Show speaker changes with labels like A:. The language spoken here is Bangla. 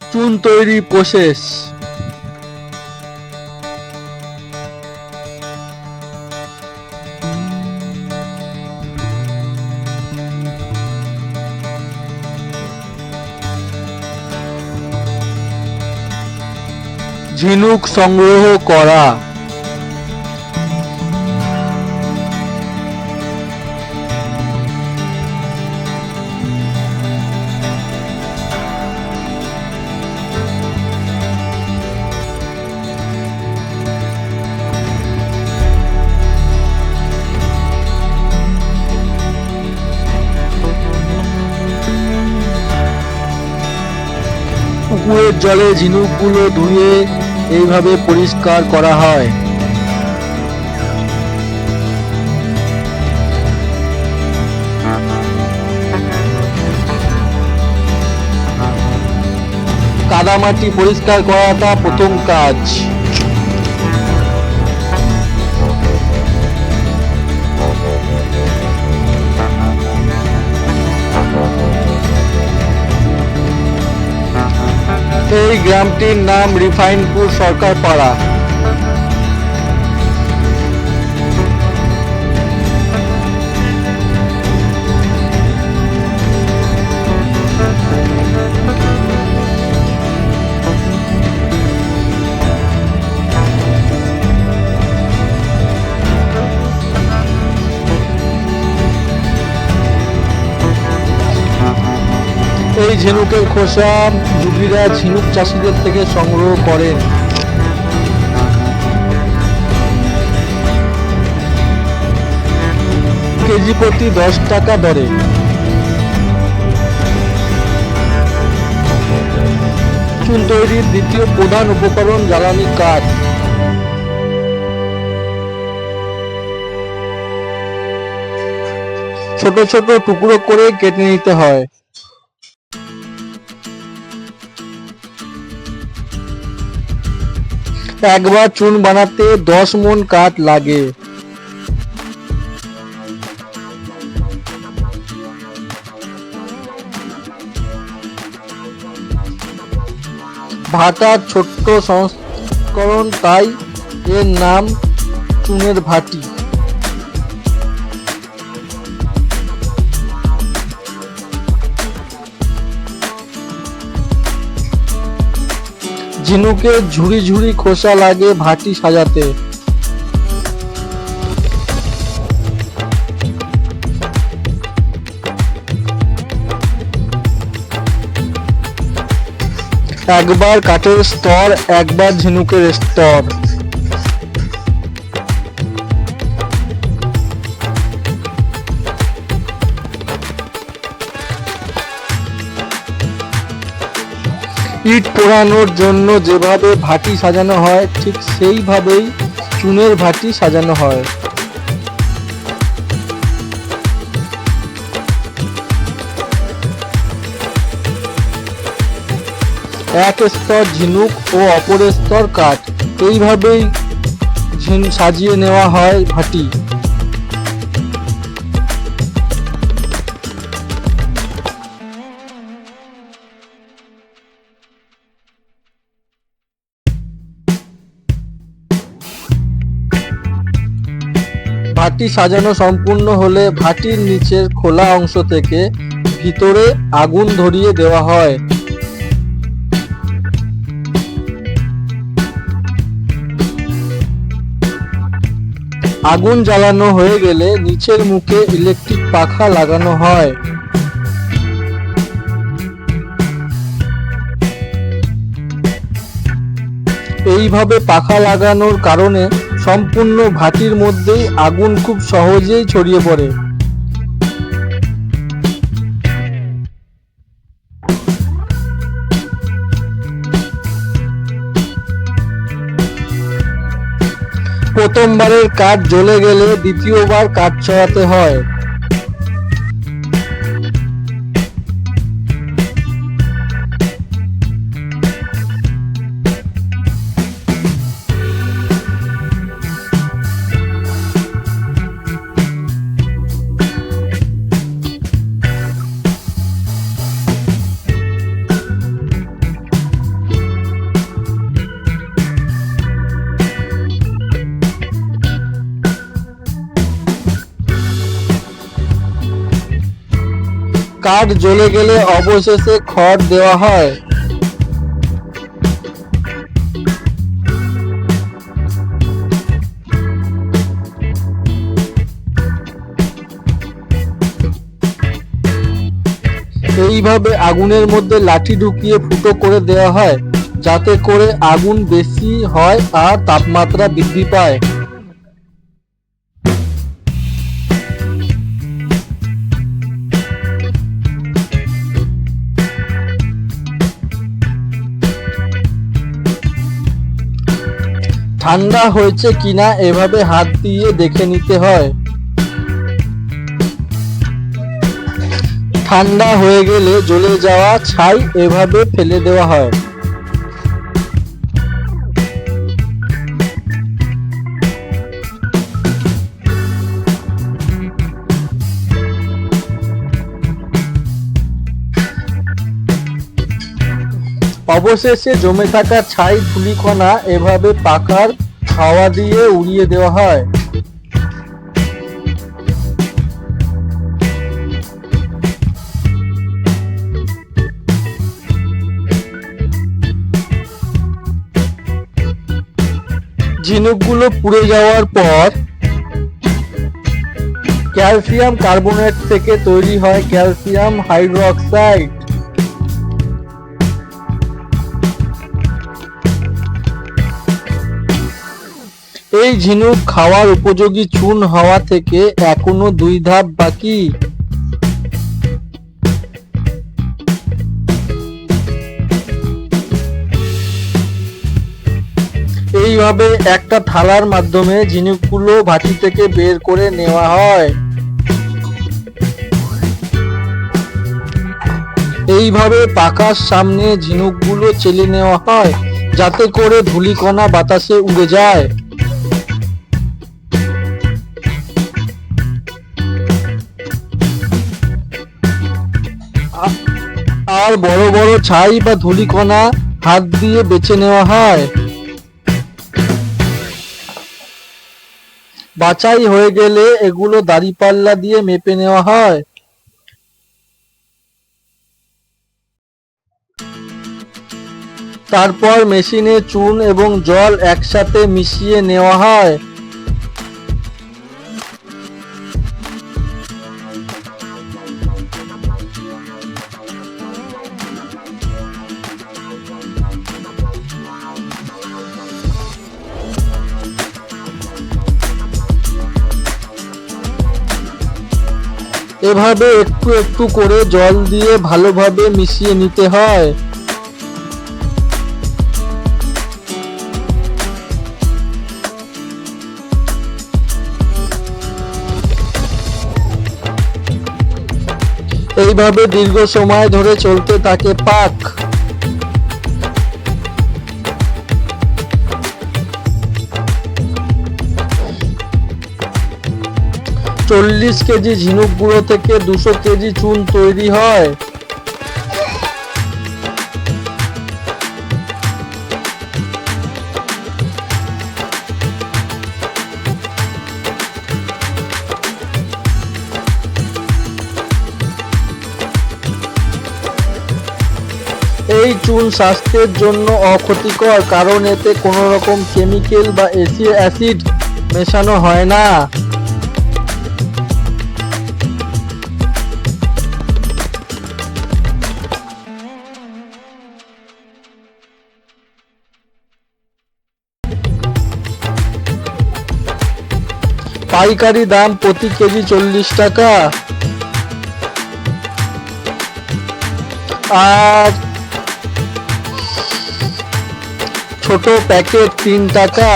A: চুন তৈরি প্রসেস। ঝিনুক সংগ্রহ করা। পুকুরের জলে ঝিনুকগুলো ধুয়ে এইভাবে পরিষ্কার করা হয়। কাদামাটি পরিষ্কার করাটা প্রথম কাজ। এই গ্রামটির নাম রিফাইনপুর সরকার পাড়া ঝিনুকের খোসা যুগীরা ঝিনুক চাষিদের থেকে সংগ্রহ করেন। কেজি প্রতি দশ টাকা দরে। চুন তৈরির দ্বিতীয় প্রধান উপকরণ জ্বালানি কাঠ। ছোট ছোট টুকরো করে কেটে নিতে হয়। একবার চুন বানাতে দশ মন কাঠ লাগে। ভাটার ছোট্ট সংস্করণ, তাই এর নাম চুনের ভাটি। ঝিনুকের ঝুড়ি ঝুড়ি খোসা লাগে ভাটি সাজাতে। একবার কাঠের স্তর একবার ঝিনুকের স্তর। ইট পোড়ানোর জন্য যেভাবে ভাটি সাজানো হয়, ঠিক সেইভাবেই চুনের ভাটি সাজানো হয়। এক স্তর ঝিনুক ও অপর স্তর কাঠ, এইভাবেই সাজিয়ে নেওয়া হয় ভাটি। ভাটি সাজানো সম্পূর্ণ হলে ভাটির নিচের খোলা অংশ থেকে ভিতরে আগুন ধরিয়ে দেওয়া হয়। আগুন জ্বালানো হয়ে গেলে নিচের মুখে ইলেকট্রিক পাখা লাগানো হয়। এইভাবে পাখা লাগানোর কারণে সম্পূর্ণ ভাটির মধ্যেই আগুন খুব সহজেই ছড়িয়ে পড়ে। প্রথমবারের কাঠ জ্বলে গেলে দ্বিতীয়বার কাঠ ছড়াতে হয়। কাঠ জ্বলে গেলে অবশেষে খড় দেওয়া হয়। এইভাবে আগুনের মধ্যে লাঠি ঢুকিয়ে ফুটো করে দেওয়া হয়, যাতে করে আগুন বেশি হয় আর তাপমাত্রা বৃদ্ধি পায়। ঠান্ডা হয়েছে কিনা এভাবে হাত দিয়ে দেখে নিতে হয়। ঠান্ডা হয়ে গেলে জ্বলে যাওয়া ছাই এভাবে ফেলে দেওয়া হয়। অবশেষে জমে থাকা ছাই ধুলিকণা এভাবে পাকার হাওয়া দিয়ে উড়িয়ে দেওয়া হয়। ঝিনুকগুলো পুড়ে যাওয়ার পর ক্যালসিয়াম কার্বনেট থেকে তৈরি হয় ক্যালসিয়াম হাইড্রোক্সাইড। এই ঝিনুক খাওয়ার উপযোগী চুন হওয়া থেকে এখনও দুই ধাপ বাকি। এইভাবে একটা থালার মাধ্যমে ঝিনুকগুলো ভাটি থেকে বের করে নেওয়া হয়। এইভাবে পাকার সামনে ঝিনুকগুলো চেলে নেওয়া হয়, যাতে করে ধূলিকণা বাতাসে উড়ে যায়। আর বড় বড় ছাই বা ধূলিকণা হাত দিয়ে বেছে নেওয়া হয়। বাছাই হয়ে গেলে এগুলো দাঁড়িপাল্লা দিয়ে মেপে নেওয়া হয়। তারপর মেশিনে চুন এবং জল একসাথে মিশিয়ে নেওয়া হয়। এভাবে একটু একটু করে জল দিয়ে ভালোভাবে মিশিয়ে নিতে হয়। এইভাবে দীর্ঘ সময় ধরে চলতে থাকে পাক। চল্লিশ কেজি ঝিনুক গুঁড়ো থেকে দুশো কেজি চুন তৈরি হয়। এই চুন স্বাস্থ্যের জন্য অক্ষতিকর, কারণ এতে কোনো রকম কেমিক্যাল বা এসি অ্যাসিড মেশানো হয় না। পাইকারি দাম প্রতি কেজি চল্লিশ টাকা। আর ছোট প্যাকেট তিন টাকা।